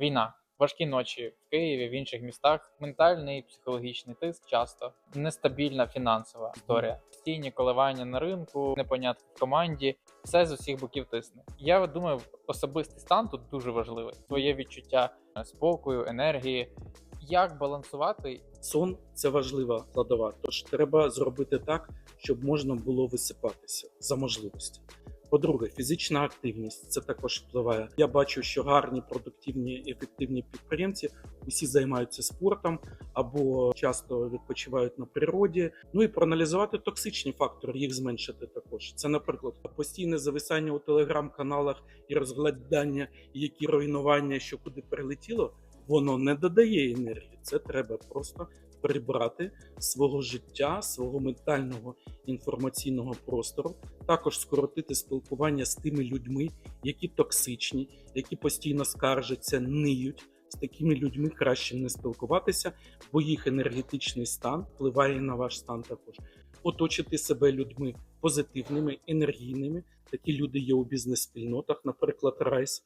Війна, важкі ночі в Києві, в інших містах, ментальний психологічний тиск часто, нестабільна фінансова історія, постійні коливання на ринку, непонятки в команді. Все з усіх боків тисне. Я думаю, особистий стан тут дуже важливий. Твоє відчуття е, спокою, енергії. Як балансувати Сон це важлива складова, тож треба зробити так, щоб можна було висипатися за можливості. По-друге, фізична активність це також впливає. Я бачу, що гарні, продуктивні, ефективні підприємці усі займаються спортом або часто відпочивають на природі. Ну і проаналізувати токсичні фактори, їх зменшити також. Це, наприклад, постійне зависання у телеграм-каналах і розглядання, які руйнування, що куди прилетіло, воно не додає енергії. Це треба просто прибрати свого життя, свого ментального інформаційного простору, також скоротити спілкування з тими людьми, які токсичні, які постійно скаржаться, ниють. З такими людьми краще не спілкуватися, бо їх енергетичний стан впливає на ваш стан також. Оточити себе людьми позитивними, енергійними. Такі люди є у бізнес-спільнотах, наприклад, Райс.